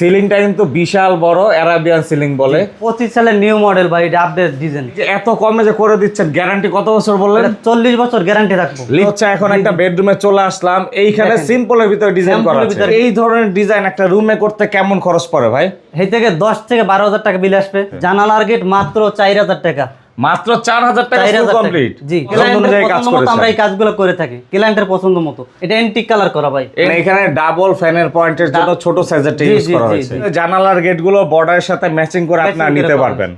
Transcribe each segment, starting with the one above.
সিলিংটা কিন্তু বিশাল বড় অ্যারাবিয়ান সিলিং বলে। পঁচিশ সালের নিউ মডেল ভাই এটা আপডেট ডিজাইন এত কমে যে করে দিচ্ছেন গ্যারান্টি কত বছর বললেন? চল্লিশ বছর গ্যারান্টি রাখব। হচ্ছে এখন একটা বেডরুমে চলে আসলাম। এইখানে সিম্পলের ভিতরে ডিজাইন করা আছে। এই ধরনের ডিজাইন একটা রুমে করতে কেমন খরচ পড়ে ভাই? এই থেকে দশ থেকে বারো হাজার টাকা বিল আসবে। জানালার গেট মাত্র চার হাজার টাকা। মাত্র চার হাজার টাকা কমপ্লিট জি আমরা এই কাজগুলো করে থাকি। ক্লায়েন্টের পছন্দ মতো। এটা এন্টিক কালার করা ভাই। এখানে- এখানে ডাবল ফ্যানের পয়েন্টের জন্য ছোট সাইজের ইউজ করা হয়েছে। জানালার গেটগুলো বর্ডারের সাথে ম্যাচিং করে আপনারা নিতে পারবেন।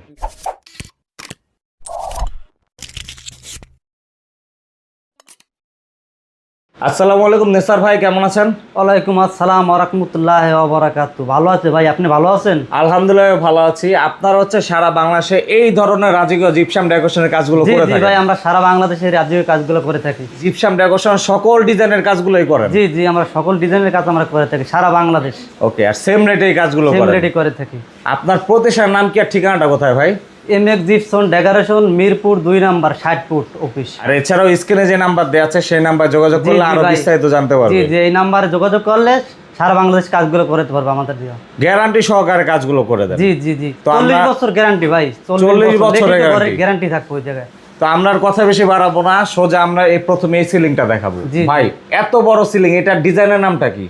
আসসালামু আলাইকুম নেসার ভাই কেমন আছেন? ওয়ালাইকুম আসসালাম ওরহমতুল্লাহ ওবরাকাতু ভালো আছে ভাই আপনি ভালো আছেন? আলহামদুলিল্লাহ ভালো আছি। আপনার হচ্ছে সারা বাংলাদেশে এই ধরনের রাজকীয় জিপসাম ডেকোরেশনের কাজগুলো করে জি থাকেন? ভাই আমরা সারা বাংলাদেশে রাজ্যের কাজগুলো করে থাকি। জিপসাম ডেকোরেশন সকল ডিজাইনের কাজগুলোই করেন? জি জি আমরা সকল ডিজাইনের কাজ আমরা করে থাকি সারা বাংলাদেশ। ওকে আর সেম রেটে এই কাজগুলো সেম করেন? রেডি করে থাকি। আপনার প্রতিষ্ঠানের নাম কি আর ঠিকানাটা কোথায় ভাই? M X gypsum decoration Mirpur দুই নাম্বার ষাট ফুট অফিস আর এছাড়াও স্ক্রিনে যে নাম্বার দেওয়া আছে সেই নাম্বার যোগাযোগ করলে আরও বিস্তারিত জানতে পারবে। জি এই নাম্বারে যোগাযোগ করলে সারা বাংলাদেশ কাজগুলো করতে পারবে আমাদের দিয়ে গ্যারান্টি সহকারে কাজগুলো করে দেন জি জি জি। চল্লিশ বছর গ্যারান্টি ভাই 40 বছরের গ্যারান্টি থাকবে ওই জায়গায়। তো আমরা কথা বেশি বাড়াবো না সোজা আমরা এই প্রথমে এই সিলিংটা দেখাবো। ভাই এত বড় সিলিং এটার ডিজাইনের নামটা কি?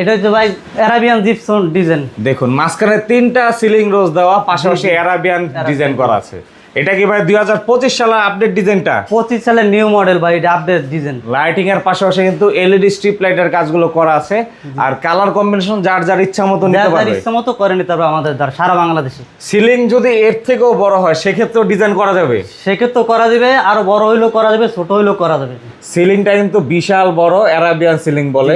এটা হচ্ছে ভাই অ্যারাবিয়ান জিপসন ডিজাইন দেখুন মাঝখানে তিনটা সিলিং রোজ দেওয়া পাশাপাশি অ্যারাবিয়ান ডিজাইন করা আছে। এটা কি ভাই দুই হাজার পঁচিশ সালের আপডেট ডিজাইনটা পঁচিশ সালের নিউ মডেল ভাই এটা আপডেট ডিজাইন লাইটিং এর পাশাপাশি কিন্তু এলইডি স্ট্রিপ লাইটের কাজগুলো করা আছে। আর কালার কম্বিনেশন যার যার ইচ্ছা মতো নিতে যার পারবে। ইচ্ছা মতো করে নিতে পারবে আমাদের দ্বারা সারা বাংলাদেশে। সিলিং যদি এর থেকেও বড় হয় সেক্ষেত্রেও ডিজাইন করা যাবে। সেক্ষেত্রে করা যাবে আরও বড় হইলেও করা যাবে ছোট হইলেও করা যাবে। সিলিংটা কিন্তু বিশাল বড় অ্যারাবিয়ান সিলিং বলে।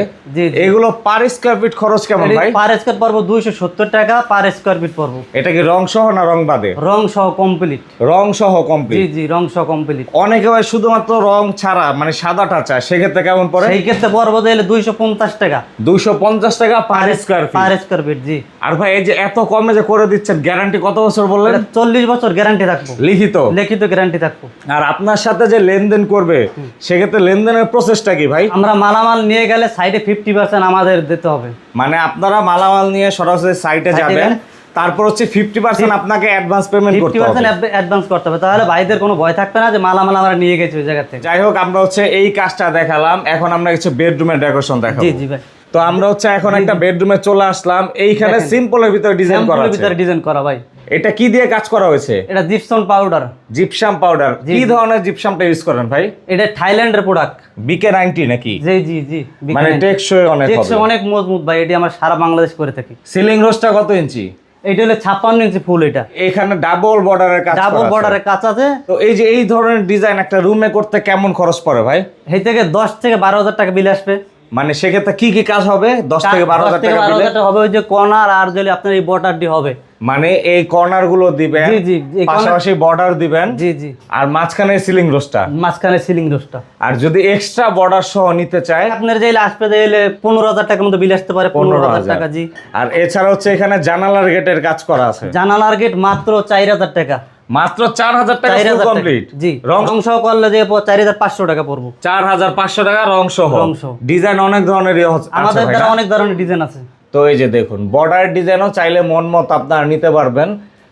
এগুলো পার স্কোয়ার ফিট খরচ কেমন ভাই? পার স্কোয়ার পড়ব দুইশো সত্তর টাকা পার স্কোয়ার ফিট পড়ব। এটা কি রং সহ না রং বাদে? রং সহ কমপ্লিট রং সহ কমপ্লিট জি জি রং সহ কমপ্লিট অনেকে ভাই শুধুমাত্র রং ছাড়া মানে সাদাটা চায় সেক্ষেত্রে কেমন পড়ে? সেই ক্ষেত্রে পড়ব দিলে দুইশো পঞ্চাশ টাকা। দুইশো পঞ্চাশ টাকা per square feet per square feet জি। আর ভাই এই যে এত কমে যে করে দিচ্ছেন গ্যারান্টি কত বছর বললেন? চল্লিশ বছর গ্যারান্টি রাখব। লিখিত। লিখিত গ্যারান্টি থাকব আর আপনার সাথে যে লেনদেন করবে সেক্ষেত্রে লেনদেনের প্রসেসটা কি ভাই? আমরা মালামাল নিয়ে গেলে সাইডে ফিফটি পার্সেন্ট আমাদের দিতে হবে। মানে আপনারা মালামাল নিয়ে সরাসরি সাইটে যাবেন? তারপর হচ্ছে ফিফটি পার্সেন্ট আপনাকে অ্যাডভান্স পেমেন্ট ফিফটি করতে হবে। পার্সেন্ট অ্যাডভান্স করতে হবে। তাহলে ভাইদের কোনো ভয় থাকবে না যে মালামাল আমরা নিয়ে গেছি ওই জায়গা থেকে। যাই হোক আমরা হচ্ছে এই কাজটা দেখালাম। এখন আমরা কিছু বেডরুমের ডেকোরেশন দেখাবো জি জি ভাই। তো আমরা হচ্ছে এখন একটা বেডরুমে চলে আসলাম। এইখানে সিম্পলের ভিতরে ডিজাইন করা আছে। ভিতরে ডিজাইন করা ভাই। এটা কি দিয়ে কাজ করা হয়েছে? এটা জিপসন পাউডার জিপসাম পাউডার কি ধরনের জিপসামটা ইউজ করেন ভাই? এটা থাইল্যান্ডের প্রোডাক্ট বিকে নাইনটি নাকি? জি জি জি মানে টেকসই অনেক টেকসই অনেক মজবুত ভাই। এটি আমরা সারা বাংলাদেশ করে থাকি। সিলিং রোজটা কত ইঞ্চি? এইটা হলো ছাপ্পান্ন ইঞ্চি ফুল এটা। এখানে ডাবল বর্ডারের কাজ ডাবল বর্ডারের কাজ আছে। তো এই যে এই ধরনের ডিজাইন একটা রুমে করতে কেমন খরচ পড়ে ভাই? এই থেকে দশ থেকে বারো হাজার টাকা বিল আসবে। মানে সেক্ষেত্রে কি কি কাজ হবে? দশ থেকে বারো হাজার দশ টাকা হাজার টাকা হবে ওই যে কর্নার আর যদি আপনার এই বর্ডারটি হবে। মানে এই কর্নারগুলো দিবেন জি, জি, পাশাপাশি বর্ডার দিবেন জি জি। আর মাঝখানে সিলিং রোস্টা মাঝখানে সিলিং রোস্টা আর যদি এক্সট্রা বর্ডার সহ নিতে চায় আপনার যে আসবে যাইলে পনেরো হাজার টাকার মতো বিল আসতে পারে পনেরো হাজার টাকা জি। আর এছাড়া হচ্ছে এখানে জানালার গেটের কাজ করা আছে। জানালার গেট মাত্র চার হাজার টাকা। মাত্র চার হাজার টাকা কমপ্লিট জি রং সহ করলে যে চার হাজার পাঁচশো টাকা পড়ব। চার হাজার পাঁচশো টাকা রং সহ। রং সহ। ডিজাইন অনেক ধরনের আমাদের দ্বারা অনেক ধরনের ডিজাইন আছে। তো এই যে দেখুন বর্ডার ডিজাইনও চাইলে মন মত আপনারা নিতে পারবেন।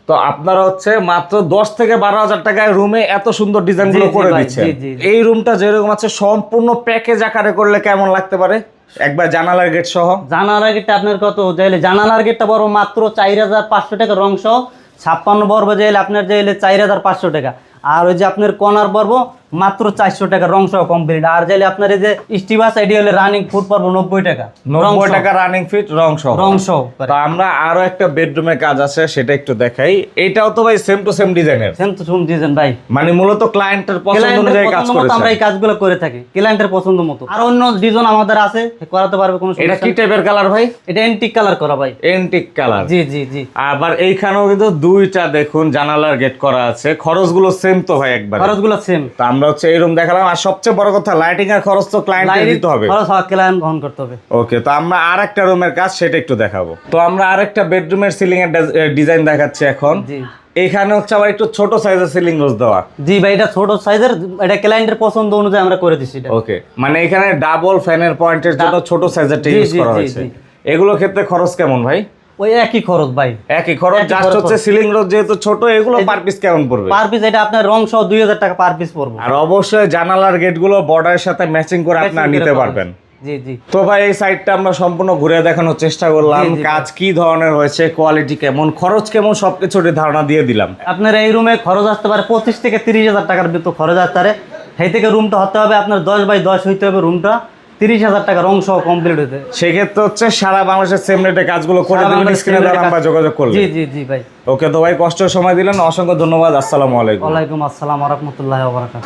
তো আপনারা হচ্ছে মাত্র দশ থেকে বারো হাজার টাকায় রুমে এত সুন্দর ডিজাইনগুলো জি, জি করে জি। এই রুমটা যেরকম আছে সম্পূর্ণ প্যাকেজ আকারে করলে কেমন লাগতে পারে? একবার জানালার গেট সহ। জানালার গেটটা আপনার কত? জানালার গেটটা বড় মাত্র চার হাজার পাঁচশো টাকা রং সহ। ছাপ্পান্ন বর্ব চাইলে আপনার চাইলে চার হাজার পাঁচশো টাকা। আর ওই যে আপনার কনার বর্ব মাত্র চারশো টাকা রং সহ কমপ্লিট আর চাইলে আপনার এই যে স্টিভাস এটি হলে রানিং ফুট পর্ব নব্বই টাকা। নব্বই টাকা রানিং ফিট রং সহ। রং সহ তো আমরা আরও একটা বেডরুমের কাজ আছে সেটা একটু দেখাই। এটাও তো ভাই সেম টু সেম ডিজাইনের সেম তো শুন দিয়েছেন ভাই। মানে মূলত ক্লায়েন্টের পছন্দ অনুযায়ী কাজ মতো আমরা এই কাজগুলো করে থাকি ক্লায়েন্টের পছন্দ মতো। আর অন্য ডিজাইন আমাদের আছে করাতে পারবে কোনো এটা কি টাইপের কালার ভাই? এটা এন্টিক কালার করা ভাই। এন্টিক কালার জি জি জি। আবার এইখানেও কিন্তু দুইটা দেখুন জানালার গেট করা আছে। খরচগুলো সেম তো ভাই একবার। খরচগুলো সেম আমরা হচ্ছে এই রুম দেখালাম। আর সবচেয়ে বড় কথা লাইটিং এর খরচ তো ক্লায়েন্টের দিতে হবে। খরচ ক্লায়েন্ট বহন করতে হবে। ওকে তো আমরা আর একটা রুমের কাজ সেটা একটু দেখাবো। তো আমরা আর একটা বেডরুমের সিলিং এর ডিজাইন দেখাচ্ছি এখন। জি। এখানে হচ্ছে আবার একটু ছোট সাইজের সিলিং রোজ দেওয়া। জি ভাই এটা ছোট সাইজের এটা ক্লায়েন্টের পছন্দ অনুযায়ী আমরা করে দিচ্ছি এটা। ওকে মানে এখানে ডাবল ফ্যানের পয়েন্টের জন্য ছোট সাইজের ইউজ করা হয়েছে। এগুলো ক্ষেত্রে খরচ কেমন ভাই? ওই একই খরচ ভাই। একই খরচ জাস্ট হচ্ছে সিলিং রোড যেহেতু ছোট এগুলো পার পিস কেমন পড়বে? পার পিস এটা আপনার রং সহ দুই হাজার টাকা পার পিস পড়ব। আর অবশ্যই জানালার গেটগুলো বর্ডারের সাথে ম্যাচিং করে আপনারা নিতে পারবেন। জি জি। তো ভাই এই সাইডটা আমরা সম্পূর্ণ ঘুরে দেখানোর চেষ্টা করলাম। কাজ কি ধরনের হয়েছে কোয়ালিটি কেমন খরচ কেমন সবকিছুর ধারণা দিয়ে দিলাম। আপনার এই রুমে খরচ আসতে পারে পঁচিশ থেকে তিরিশ হাজার টাকার ভিতর খরচ আসতে পারে। সেই থেকে রুমটা হতে হবে আপনার দশ বাই দশ হইতে হবে রুমটা তিরিশ হাজার টাকা অংশ কমপ্লিট হতে সেক্ষেত্রে হচ্ছে সারা বাংলাদেশের সেম রেটে কাজগুলো করে সারা স্ক্রিনে দ্বারা আমরা যোগাযোগ করলাম জি জি জি ভাই। ওকে তো ভাই কষ্ট সময় দিলেন অসংখ্য ধন্যবাদ আসসালামু আলাইকুম। ওয়ালাইকুম আসসালাম রহমতুল্লাহ বারাকাত